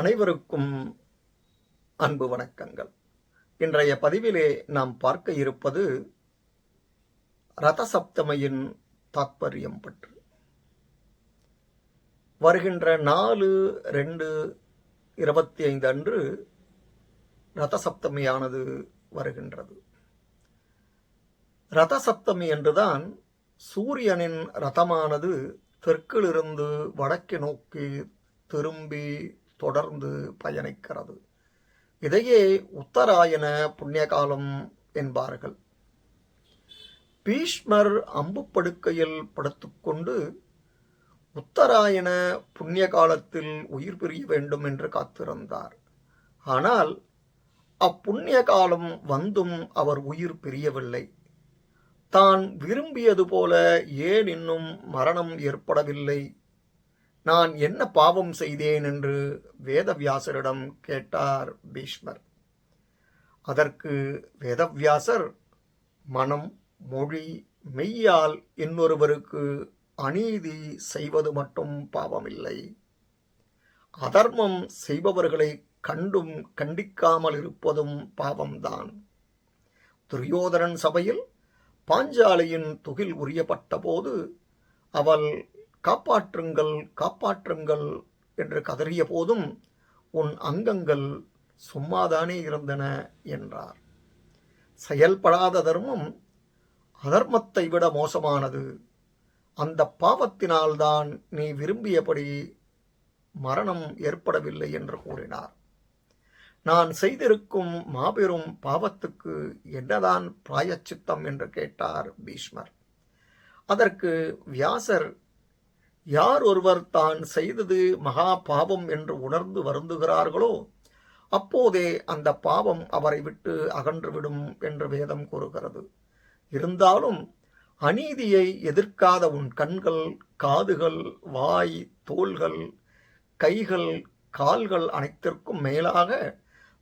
அனைவருக்கும் அன்பு வணக்கங்கள். இன்றைய பதிவிலே நாம் பார்க்க இருப்பது ரதசப்தமியின் தாத்பரியம் பற்றி. வருகின்ற நாலு ரெண்டு இருபத்தி ஐந்து அன்று ரதசப்தமியானது வருகின்றது. ரதசப்தமி என்றுதான் சூரியனின் ரதமானது தெற்கிலிருந்து வடக்கு நோக்கி திரும்பி தொடர்ந்து பயணிக்கிறது. இதையே உத்தராயண புண்ணிய காலம் என்பார்கள். பீஷ்மர் அம்பு படுக்கையில் படுத்துக்கொண்டு உத்தராயண புண்ணிய காலத்தில் உயிர் பிரிய வேண்டும் என்று காத்திருந்தார். ஆனால் அப்புண்ணிய காலம் வந்தும் அவர் உயிர் பிரியவில்லை. தான் விரும்பியது போல ஏன் இன்னும் மரணம் ஏற்படவில்லை நான் என்ன பாவம் செய்தேன் என்று வேதவியாசரிடம் கேட்டார் பீஷ்மர். அதற்கு வேதவியாசர் மனம் மொழி மெய்யால் இன்னொருவருக்கு அநீதி செய்வது மட்டும் பாவமில்லை. அதர்மம் செய்பவர்களை கண்டும் கண்டிக்காமல் இருப்பதும் பாவம்தான். துரியோதனன் சபையில் பாஞ்சாலியின் துகில் உரியப்பட்ட போது அவள் காப்பாற்றுங்கள் காப்பாற்றுங்கள் என்று கதறிய போதும் உன் அங்கங்கள் சும்மாதானே இருந்தன என்றார். செயல்படாத தர்மம் அதர்மத்தை விட மோசமானது. அந்த பாவத்தினால்தான் நீ விரும்பியபடி மரணம் ஏற்படவில்லை என்று கூறினார். நான் செய்திருக்கும் மாபெரும் பாவத்துக்கு என்னதான் பிராயச்சித்தம் என்று கேட்டார் பீஷ்மர். அதற்கு வியாசர் யார் ஒருவர் தான் செய்தது மகா பாவம் என்று உணர்ந்து வருந்துகிறார்களோ அப்போதே அந்த பாவம் அவரை விட்டு அகன்றுவிடும் என்று வேதம் கூறுகிறது. இருந்தாலும் அநீதியை எதிர்க்காத உன் கண்கள் காதுகள் வாய் தோள்கள் கைகள் கால்கள் அனைத்திற்கும் மேலாக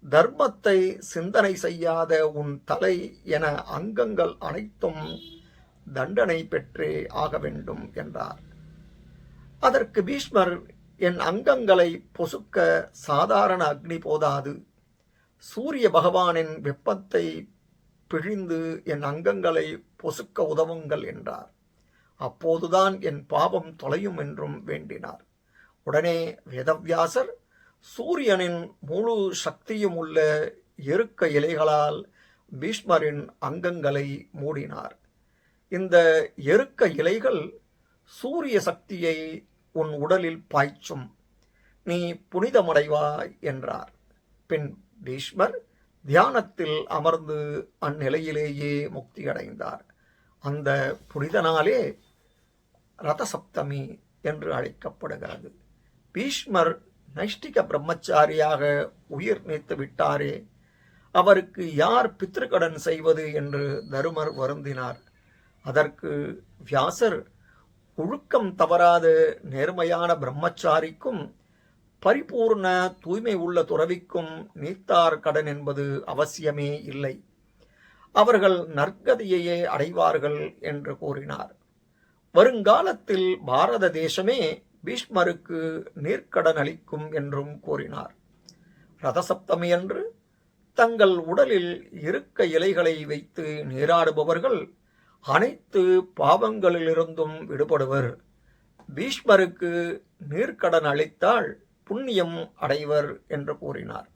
தர்மத்தை சிந்தனை செய்யாத உன் தலை என அங்கங்கள் அனைத்தும் தண்டனை பெற்றே ஆக வேண்டும் என்றார். அதற்கு பீஷ்மர் என் அங்கங்களை பொசுக்க சாதாரண அக்னி போதாது. சூரிய பகவானின் வெப்பத்தை பிழிந்து என் அங்கங்களை பொசுக்க உதவுங்கள் என்றார். அப்போதுதான் என் பாவம் தொலையும் என்றும் வேண்டினார். உடனே வேதவியாசர் சூரியனின் முழு சக்தியும் உள்ள எருக்க இலைகளால் பீஷ்மரின் அங்கங்களை மூடினார். இந்த எருக்க இலைகள் சூரிய சக்தியை உன் உடலில் பாய்ச்சும். நீ புனிதமடைவாய் என்றார். பின் பீஷ்மர் தியானத்தில் அமர்ந்து அந்நிலையிலேயே முக்தியடைந்தார். அந்த புனித நாளே ரதசப்தமி என்று அழைக்கப்படுகிறது. பீஷ்மர் நைஷ்டிக பிரம்மச்சாரியாக உயிர் நீத்து விட்டாரே அவருக்கு யார் பித்திருக்கடன் செய்வது என்று தருமர் வருந்தினார். அதற்கு வியாசர் ஒழுக்கம் தவறாத நேர்மையான பிரம்மச்சாரிக்கும் பரிபூர்ண தூய்மை உள்ள துறவிக்கும் நீத்தார் கடன் என்பது அவசியமே இல்லை. அவர்கள் நற்கதியையே அடைவார்கள் என்று கூறினார். வருங்காலத்தில் பாரத தேசமே பீஷ்மருக்கு நீர்க்கடன் அளிக்கும் என்றும் கூறினார். ரதசப்தமி அன்று தங்கள் உடலில் இருக்க இலைகளை வைத்து நீராடுபவர்கள் அனைத்து பாவங்களிலிருந்தும் விடுபடுவர். பீஷ்மருக்கு நீர்க்கடன் அளித்தால் புண்ணியம் அடைவர் என்று கூறினார்.